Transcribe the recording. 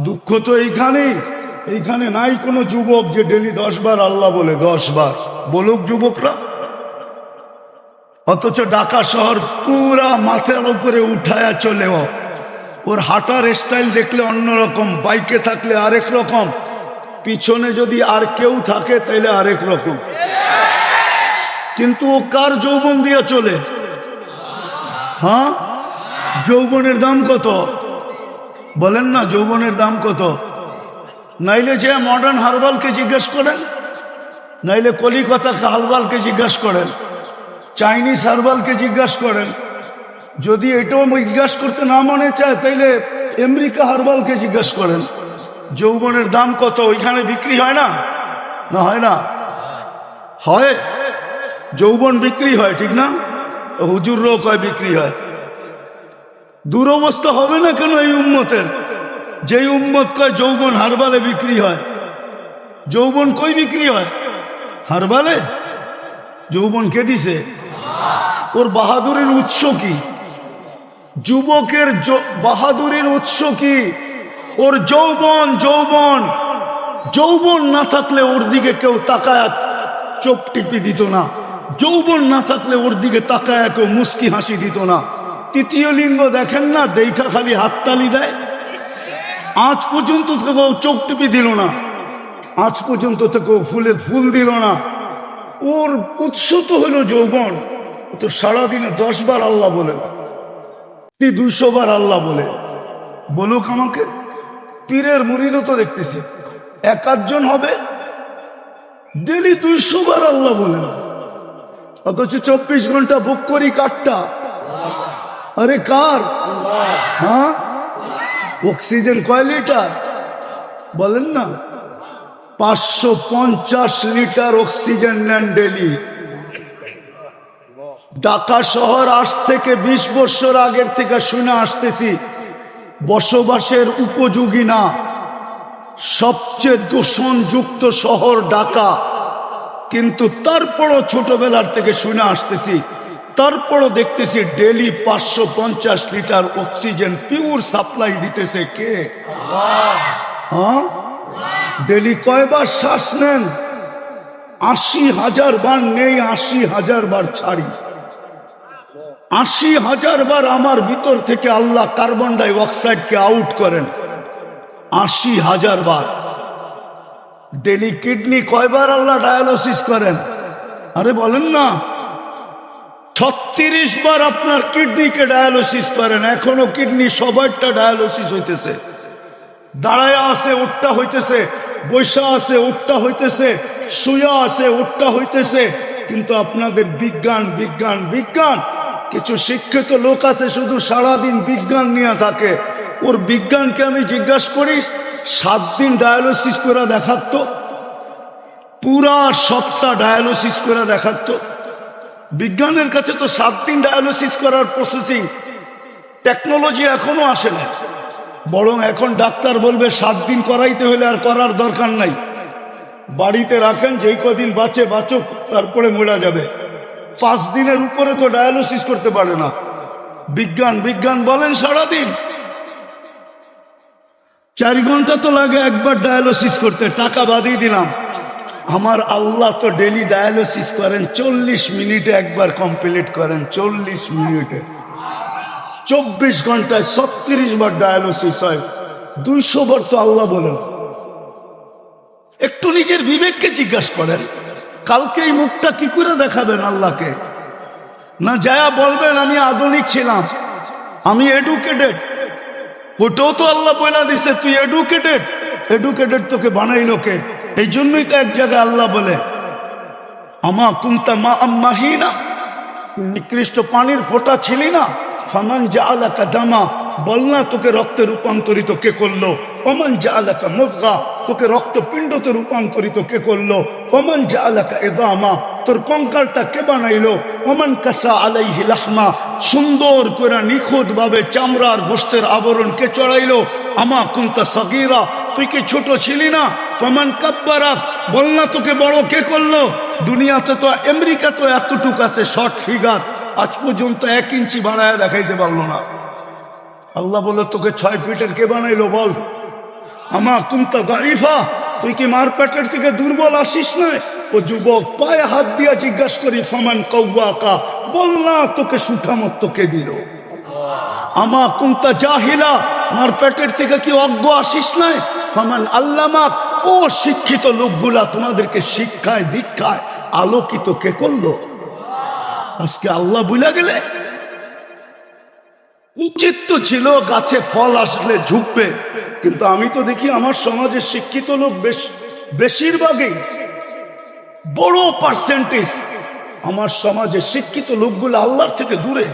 দুঃখ তো এইখানেই এইখানে নাই কোনো যুবক যে ডেলি দশ বার আল্লাহ বলে দশ বার। বলুক যুবকরা। অথচ ঢাকা শহর পুরা মাথার উপরে উঠায়া চলেও ওর হাঁটার স্টাইল দেখলে অন্যরকম, বাইকে থাকলে আরেক রকম। পিছনে যদি আর কেউ থাকে তাইলে আরেক রকম। কিন্তু ও কার যৌবন দিয়ে চলে? হ্যাঁ? যৌবনের দাম কত? বলেন না যৌবনের দাম কত? নাইলে যে মডার্ন হারবালকে জিজ্ঞেস করেন, নাইলে কলিকাতা হারবালকে জিজ্ঞেস করেন চাইনিজ হারবালকে জিজ্ঞাসা করেন। যদি এটাও জিজ্ঞাসা করতে না মনে চায়, তাইলে আমেরিকা হারবালকে জিজ্ঞাসা করেন। যৌবনের দাম কত? ওইখানে বিক্রি হয় না? না হয় না? হয়। যৌবন বিক্রি হয়, ঠিক না? হুজুররাও কয় বিক্রি হয়। দুরবস্থা হবে না কেন এই উম্মতের? যেই উম্মত কয় যৌবন হারবালে বিক্রি হয়। যৌবন কই বিক্রি হয়? হারবালে? যৌবন কে দিছে? ওর বাহাদুরের উৎস কি? যুবকের য- বাহাদুরের উৎস কি? ওর যৌবন যৌবন। যৌবন না থাকলে ওর দিকে কেউ তাকায় চোখ টিপি দিত না। যৌবন না থাকলে ওর দিকে তাকায় কেউ মুস্কি হাসি দিত না। তৃতীয় লিঙ্গ দেখেন না, দেখা খালি হাততালি দেয়। আজ পর্যন্ত তো কেউ চোখ টিপি দিল না। আজ পর্যন্ত তো কেউ ফুলের ফুল দিল না। ওর উৎস তো হলো যৌবন। তো সারাদিনে দশ বার আল্লাহ বলে। দুইশো বার আল্লাহ বলে। বলুক আমাকে, পীরের মুড়িরও তো দেখতেছি। এক আধজন হবে। ডেলি দুইশো বার আল্লাহ বলে। অথচ চব্বিশ ঘণ্টা বুক করি কারটা আরে কার? হ্যাঁ? অক্সিজেন কয় লিটার? বলেন না। পাঁচশো পঞ্চাশ লিটার অক্সিজেন নেন ডেলি। ঢাকা শহর আজ থেকে ২০ বছর আগের থেকে শুনে আসতেছি, বসবাসের উপযোগী না। সবচেয়ে দূষণযুক্ত শহর ঢাকা। কিন্তু তারপরও ছোটবেলার থেকে শুনে আসতেছি তারপরও দেখতেছি ডেলি পাঁচশো পঞ্চাশ লিটার অক্সিজেন পিওর সাপ্লাই দিতেছে কে? হ্যাঁ? ডেলি কয়বার শ্বাস নেন? আশি হাজার বার নেই, আশি হাজার বার ছাড়ি। আশি হাজার বার আমার ভিতর থেকে আল্লাহ কার্বন ডাই অক্সাইডকে আউট করেন। আশি হাজার বার। ডেলি কিডনি কয়বার আল্লাহ ডায়ালিসিস করেন? আরে বলেন না। ছত্রিশ বার আপনার কিডনিকে ডায়ালিসিস করেন, এখনও কিডনি সবারটা ডায়ালিসিস হইতেছে। দাঁড়ায় আছে, উঠটা হইতেছে, বৈশা আছে, উঠটা হইতেছে, শুয়া আছে, উঠটা হইতেছে। কিন্তু আপনাদের বিজ্ঞান বিজ্ঞান বিজ্ঞান, কিছু শিক্ষিত লোক আছে শুধু সারাদিন বিজ্ঞান নিয়ে থাকে। ওর বিজ্ঞানকে আমি জিজ্ঞাসা করি, সাত দিন ডায়ালিসিস করে দেখাতো? পুরা সপ্তাহ ডায়ালিসিস করে দেখাতো? বিজ্ঞানের কাছে তো সাত দিন ডায়ালিসিস করার প্রসেসিং টেকনোলজি এখনও আসে না। বরং এখন ডাক্তার বলবে, সাত দিন করাইতে হলে আর করার দরকার নাই। বাড়িতে রাখেন, যেই কদিন বাঁচে, বাঁচুক, তারপরে মরা যাবে। পাঁচ দিনের উপরে তো ডায়ালিসিস করতে পারে না। বিজ্ঞান বিজ্ঞান বলেন সারাদিন। চার ঘণ্টা তো লাগে একবার ডায়ালিসিস করতে। টাকা বাদিয়ে দিলাম। আমার আল্লাহ তো ডেলি ডায়ালিসিস করেন, চল্লিশ মিনিটে একবার কমপ্লিট করেন, চল্লিশ মিনিটে। চব্বিশ ঘন্টায় ছত্রিশ বার ডায়ালিসিস হয়, দুইশো বার তো আল্লাহ বলেন। একটু নিজের বিবেককে জিজ্ঞাসা করেন, কালকে এই মুখটা কি করে দেখাবেন আল্লাহকে? না যায়া বলবেন, আমি আধুনিক ছিলাম, আমি এডুকেটেড ওটাও তো আল্লাহ বইলা দিছে, তুই এডুকেটেড এডুকেটেড তোকে বানাইলো কে? এই জন্যই তো এক জায়গায় আল্লাহ বলে, আমা কুন্তা মা আম্মাহিনা নিকৃষ্ট পানির ফোঁটা ছিলি না? ফামান যা আলাকা দামা। বল না তোকে রক্তে রূপান্তরিত কে করল? অমান যা আলাকা মুফগা তোকে রক্তপিণ্ডতে রূপান্তরিত কে করল? অমান যা আলাকা এদামা তোর কঙ্কালটা কে বানাইলো? অমান কাসা আলাইহি লাহমা। সুন্দর করে নিখুঁত ভাবে চামড়ার গোস্তের আবরণ কে চড়াইলো? আমা কুন্তা সগিরা। তুই কি ছোট ছিলি না? ফমান কাব্বারাত বল না তোকে বড় কে করল? দুনিয়াতে তো আমেরিকা তো এতটুক আছে শর্ট ফিগার আজ পর্যন্ত এক ইঞ্চি বাড়ায় দেখাইতে পারল না। আল্লাহ বলে, তোকে ছয় ফিটের কে বানাইলো বল? আমা কুমতা দাইফা তুই কি মার পেটের থেকে দুর্বল আসিস না? ও যুবক পায়ে হাত দিয়া জিজ্ঞাসা করি, ফমান কৌয়া কা বল না তোকে সুঠামত তোকে দিল? আমা কুমতা জাহিলা, মার পেটের থেকে কি অজ্ঞ আসিস নাই? ফামান আল্লামাক ও শিক্ষিত লোকগুলা তোমাদেরকে শিক্ষায়, দীক্ষায় আলোকিত কে করল? আজকে আল্লাহ বুঝা গেলে? উচিত তো ছিল গাছে ফল আসলে ঝুঁকবে, কিন্তু আমি তো দেখি আমার সমাজে শিক্ষিত লোক বেশ বেশিরভাগই বড় পার্সেন্টেজ আমার সমাজে শিক্ষিত লোকগুলো আল্লাহর থেকে দূরে।